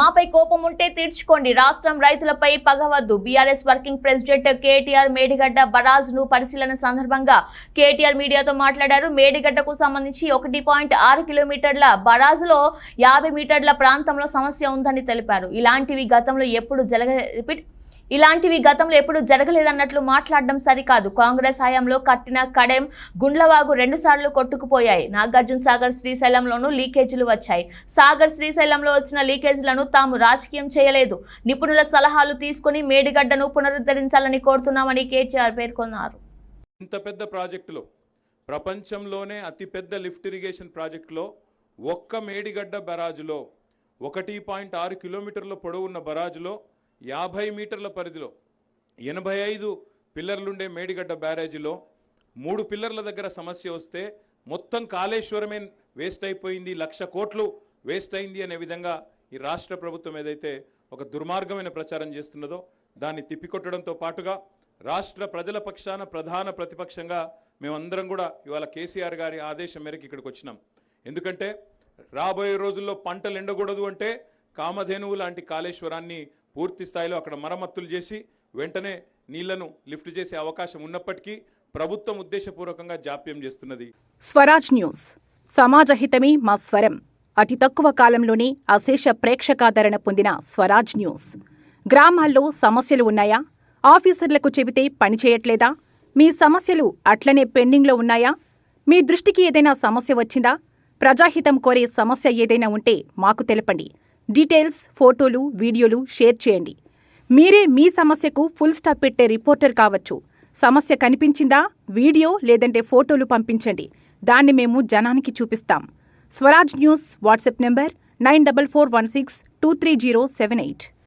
మాపై కోపం ఉంటే తీర్చుకోండి. రాష్ట్రం రైతులపై పగవద్దు BRS working president KTR Medigadda బరాజ్ను పరిశీలన సందర్భంగా కేటీఆర్ మీడియాతో మాట్లాడారు. మేడిగడ్డకు సంబంధించి ఒకటి పాయింట్ ఆరు కిలోమీటర్ల బరాజులో యాభై మీటర్ల ప్రాంతంలో సమస్య ఉందని తెలిపారు. ఇలాంటివి గతంలో ఎప్పుడు జరగ రిపీట్ ఇలాంటివి గతంలో ఎప్పుడు జరగలేదన్నట్లు మాట్లాడడం సరికాదు. కాంగ్రెస్ హయాంలో కట్టిన కడెం గుండ్లవాగు రెండు సార్లు కొట్టుకుపోయాయి. నాగార్జున సాగర్ శ్రీశైలంలోనూ లీకేజీలు వచ్చాయి. సాగర్ శ్రీశైలంలో వచ్చిన లీకేజీలను తాము రాజకీయం చేయలేదు. నిపుణుల సలహాలు తీసుకుని మేడిగడ్డను పునరుద్ధరించాలని కోరుతున్నామని కేటీఆర్ పేర్కొన్నారు. ఇంత పెద్ద ప్రాజెక్టులో ప్రపంచంలోనే అతిపెద్ద లిఫ్ట్ ఇరిగేషన్ ప్రాజెక్టులో ఒక్క మేడిగడ్డ బరాజులో ఒకటి పాయింట్ ఆరు కిలోమీటర్ల పొడవున్న బరాజులో యాభై మీటర్ల పరిధిలో ఎనభై ఐదు పిల్లర్లుండే మేడిగడ్డ బ్యారేజీలో మూడు పిల్లర్ల దగ్గర సమస్య వస్తే మొత్తం కాళేశ్వరమే వేస్ట్ అయిపోయింది లక్ష కోట్లు వేస్ట్ అయింది అనే విధంగా ఈ రాష్ట్ర ప్రభుత్వం ఏదైతే ఒక దుర్మార్గమైన ప్రచారం చేస్తున్నదో దాన్ని తిప్పికొట్టడంతో పాటుగా రాష్ట్ర ప్రజల పక్షాన ప్రధాన ప్రతిపక్షంగా మేమందరం కూడా ఇవాళ కేసీఆర్ గారి ఆదేశం మేరకు ఇక్కడికి వచ్చినాం. ఎందుకంటే రాబోయే రోజుల్లో పంటలు ఎండకూడదు అంటే కామధేనువు లాంటి కాళేశ్వరాన్ని పూర్తి స్థాయిలో అక్కడ మరమ్మతులు చేసి వెంటనే నీళ్ళను లిఫ్ట్ చేసే అవకాశం ఉన్నప్పటికీ ప్రభుత్వం ఉద్దేశపూర్వకంగా జాప్యం చేస్తున్నది. స్వరాజ్ న్యూస్. సమాజహితమే మా స్వరం. అతి తక్కువ కాలంలోనే అశేష ప్రేక్షకాదరణ పొందిన స్వరాజ్ న్యూస్. గ్రామాల్లో సమస్యలు ఉన్నాయా? ఆఫీసర్లకు చెబితే పనిచేయట్లేదా మీ సమస్యలు అట్లనే పెండింగ్లో ఉన్నాయా? మీ దృష్టికి ఏదైనా సమస్య వచ్చిందా? ప్రజాహితం కోరే సమస్య ఏదైనా ఉంటే మాకు తెలపండి. డీటెయిల్స్ ఫోటోలు వీడియోలు షేర్ చేయండి. మీరే మీ సమస్యకు ఫుల్ స్టాప్ పెట్టే రిపోర్టర్ కావచ్చు. సమస్య కనిపించిందా? వీడియో లేదంటే ఫోటోలు పంపించండి. దాన్ని మేము జనానికి చూపిస్తాం. Swaraj news WhatsApp number nine double four one six two three zero seven eight.